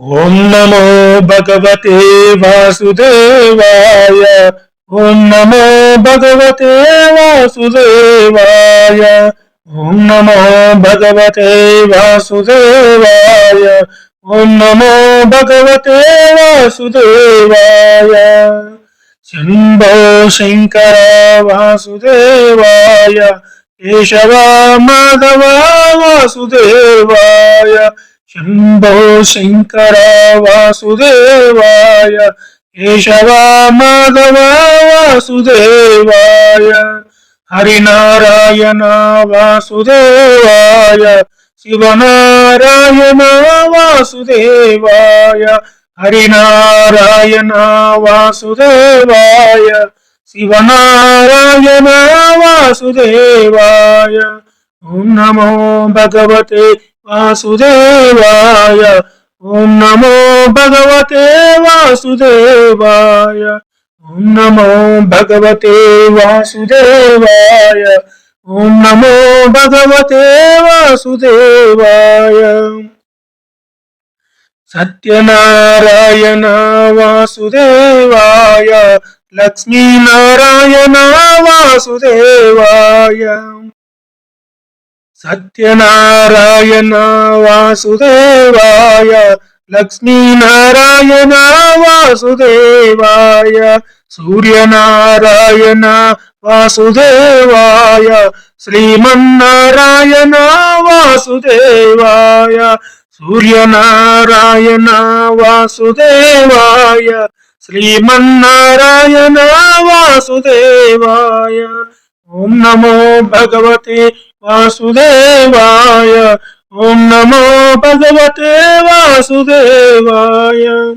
ఓం నమో భగవతే వాసుదేవాయ. ఓం నమో భగవతే వాసుదేవాయ. ఓం నమో భగవతే వాసుదేవాయ. ఓం నమో భగవతే వాసుదేవాయ. శంభో శంకర వాసుదేవాయ. కేశవ మాధవ వాసుదేవాయ. శంభో శంకర వాసుదేవాయ కేశవ మాధవ వాసుదేవాయ హరినారాయణ వాసుదేవాయ శివనారాయణ వాసుదేవాయ హరినారాయణ వాసుదేవాయ శివనారాయణ వాసుదేవాయ. ఓం నమో భగవతే వాసుదేవాయ. ఓం నమో భగవతే వాసుదేవాయ. ఓం నమో భగవతే వాసుదేవాయ. ఓం నమో భగవతే వాసుదేవాయ. సత్యనారాయణ వాసుదేవాయ. లక్ష్మీనారాయణ వాసుదేవాయ. సత్యనారాయణ వాసుదేవాయ లక్ష్మీనారాయణ వాసుదేవాయ సూర్యనారాయణ వాసుదేవాయ శ్రీమన్నారాయణ వాసుదేవాయ సూర్యనారాయణ వాసుదేవాయ శ్రీమన్నారాయణ వాసుదేవాయ. ఓం నమో భగవతే వాసుదేవాయ. ఓం నమో భగవతే వాసుదేవాయ.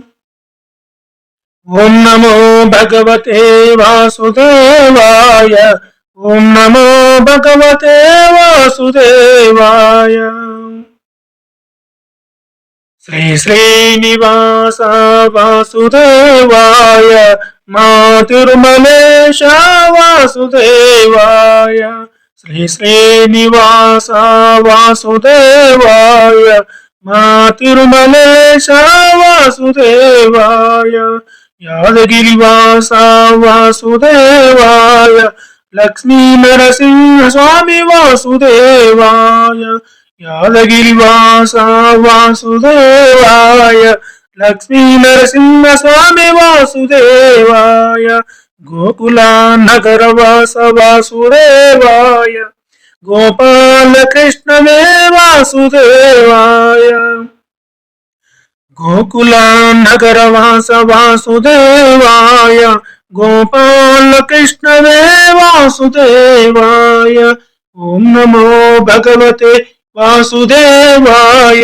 ఓం నమో భగవతే వాసుదేవాయ. ఓం నమో భగవతే వాసుదేవాయ. శ్రీ శ్రీనివాస వాసుదేవాయ. మా తిరుమలేశ వాసుదేవాయ శ్రీ శ్రీనివాస వాసుదేవాయ మా తిరుమలేశ వాసుదేవాయ యాదగిరివాస వాసుదేవాయ లక్ష్మీ నరసింహ స్వామి వాసుదేవాయ యాదగిరివాస వాసుదేవాయ లక్ష్మీ నరసింహ స్వామి వాసుదేవాయ గోకుల నగర వాస వాసుదేవాయ గోపాల కృష్ణమే వాసుదేవాయ గోకుల నగర వాస వాసుదేవాయ గోపాల కృష్ణవే వాసుదేవాయ ఓం నమో భగవతే వాసుదేవాయ